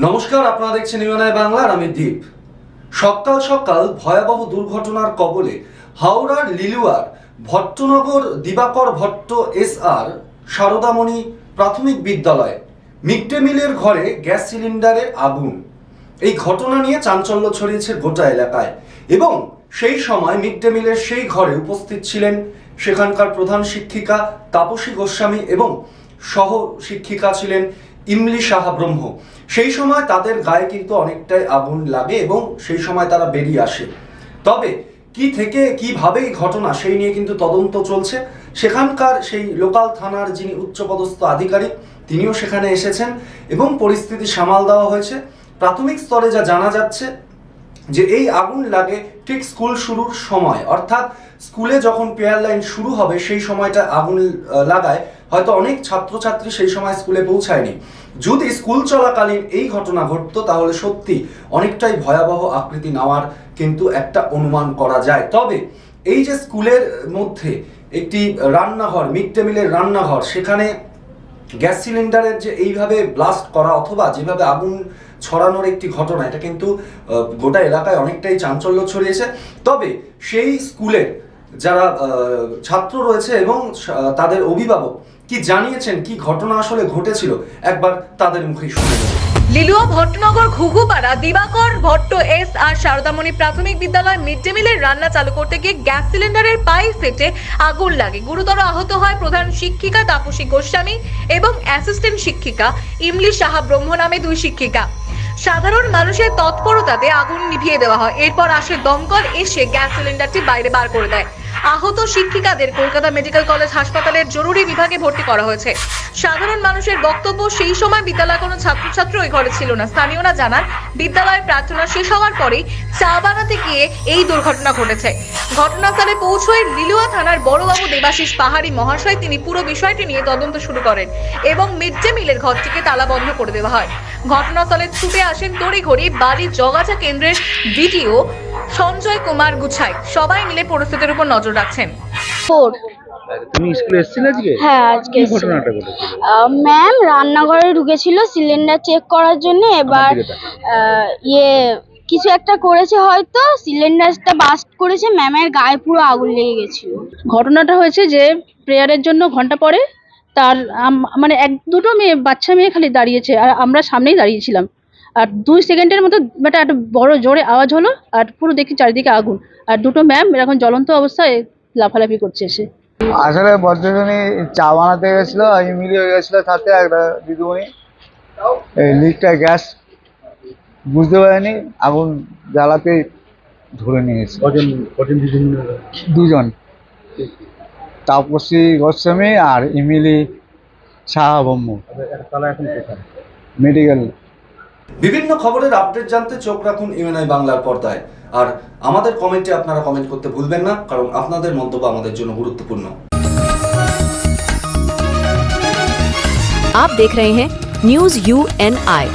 নমস্কার, আপনারা দেখছেন ইউএনআই বাংলার আমি দীপ। সকাল সকাল ভয়াবহ দুর্ঘটনার কবলে হাওড়ার লিলুয়ার ভট্টনগর দিবাকর ভট্ট এস আর সারদামণি প্রাথমিক বিদ্যালয় মিড ডে মিলের ঘরে গ্যাস সিলিন্ডারে আগুন। এই ঘটনা নিয়ে চাঞ্চল্য ছড়িয়েছে গোটা এলাকায় এবং সেই সময় মিড ডে মিলের সেই ঘরে উপস্থিত ছিলেন সেখানকার প্রধান শিক্ষিকা তাপসী গোস্বামী এবং সহ শিক্ষিকা ছিলেন ইমলি সাহা ব্রহ্ম। সেই সময় তাদের গায়ে কিন্তু অনেকটাই আগুন লাগে এবং সেই সময় তারা বেরিয়ে আসে। তবে কি থেকে, কীভাবে এই ঘটনা, সেই নিয়ে কিন্তু তদন্ত চলছে। সেখানকার সেই লোকাল থানার যিনি উচ্চপদস্থ আধিকারিক, তিনিও সেখানে এসেছেন এবং পরিস্থিতি সামাল দেওয়া হয়েছে। প্রাথমিক স্তরে যা জানা যাচ্ছে যে এই আগুন লাগে ঠিক স্কুল শুরুর সময়। অর্থাৎ স্কুলে যখন পেয়ার লাইন শুরু হবে, সেই সময়টা আগুন লাগায়। হয়তো অনেক ছাত্রছাত্রী সেই সময় স্কুলে পৌঁছায়নি। যদি স্কুল চলাকালীন এই ঘটনা ঘটতো, তাহলে সত্যি অনেকটাই ভয়াবহ আকৃতি নেওয়ার কিন্তু একটা অনুমান করা যায়। তবে এই যে স্কুলের মধ্যে একটি রান্নাঘর মিড ডে মিলের রান্নাঘর, সেখানে গ্যাস সিলিন্ডারের যে এইভাবে ব্লাস্ট করা অথবা যেভাবে আগুন ছড়ানোর একটি ঘটনা, এটা কিন্তু গোটা এলাকায় অনেকটাই চাঞ্চল্য ছড়িয়েছে। তবে সেই স্কুলের যারা ছাত্র রয়েছে এবং তাদের অভিভাবক কি জানিয়েছেন, কি ঘটনা আসলে ঘটেছিল? একবার তাদের মুখেই শুনে লিলুয়া ভট্টনগর, ঘুঘুপাড়া, দিবাকর ভট্ট, এস আর শারদামণি প্রাথমিক বিদ্যালয় মিড ডে মিলের রান্না চালু করতে গিয়ে গ্যাস সিলিন্ডারের পাইপ ফেটে আগুন লাগে। গুরুতর আহত হয় প্রধান শিক্ষিকা তাপসী গোস্বামী এবং অ্যাসিস্ট্যান্ট শিক্ষিকা ইমলি সাহা ব্রহ্ম নামে দুই শিক্ষিকা। সাধারণ মানুষের তৎপরতাতে আগুন নিভিয়ে দেওয়া হয়। এরপর আসে দমকল, এসে গ্যাস সিলিন্ডারটি বাইরে বার করে দেয়। আহত শিক্ষিকাদের কলকাতা মেডিকেল কলেজ হাসপাতালের জরুরি বিভাগে ভর্তি করা হয়েছে। সাধারণ মানুষের বক্তব্য সেই সময় বিদ্যালয়ে কোনো ছাত্রছাত্রী ওই ঘরে ছিল না। স্থানীয়রা জানান, বিদ্যালয়ের প্রার্থনা শেষ হওয়ার পরেই চা বানাতে গিয়ে এই দুর্ঘটনা ঘটেছে। ঘটনাস্থলে পৌঁছয় লিলুয়া থানার বড়বাবু দেবাশিস পাহাড়ি মহাশয়। তিনি পুরো বিষয়টি নিয়ে তদন্ত শুরু করেন এবং মিড ডে মিলের ঘরটিকে তালা বন্ধ করে দেওয়া হয়। ঘটনাস্থলে ছুটে আসেন তড়িঘড়ি বাড়ির জগাচা কেন্দ্রের ভিডিও সঞ্জয় কুমার গুছাই সবাই মিলে পরিস্থিতির উপর নজর রাখছেন। ফোর তুমি স্কুলে এসেছিলে আজকে? হ্যাঁ আজকে কি ঘটনাটা ঘটেছিল? ম্যাম রান্নাঘরে ঢুকেছিল সিলিন্ডার চেক করার জন্য। এবার। আহ, ইয়ে কিছু একটা করেছে হয়তো সিলিন্ডারটা বাস্ট করেছে ম্যামের গায়ে পুরো আগুন লেগে গেছিল। ঘটনাটা হয়েছে যে প্রেয়ারের জন্য ঘণ্টা পরে তার আম- মানে এক দুটো মেয়ে বাচ্চা মেয়ে খালি দাঁড়িয়েছে আর আমরা সামনেই দাঁড়িয়েছিলাম। আর দুই সেকেন্ডের মতো একটা একটা বড় জোরে আওয়াজ হলো আর পুরো দেখি চারিদিকে আগুন। আর দুটো ম্যাম এরকম জ্বলন্ত অবস্থায় লাফালাফি করছে এসে। আসলে বজ্রজনী চা বানাতে গেছিল আমি মিলি হয়ে গেছিল সাথে একটা দিদিমণি। এই লিকটা গ্যাস বুঝতে পারেনি আগুন জ্বালাতে ধরে নিয়ে গেছে কজন কজন দিদিমণি দুজন। তাপসী গোস্বামী আর ইমিলি সাহা ব্রহ্ম। কোথায়? মেডিকেল। বিভিন্ন খবরের আপডেট জানতে চোখ রাখুন ইউএনআই বাংলার পর্দায় আর আমাদের কমেন্টে আপনারা কমেন্ট করতে ভুলবেন না কারণ আপনাদের মন্তব্য আমাদের জন্য গুরুত্বপূর্ণ आप देख रहे हैं न्यूज यू एन आई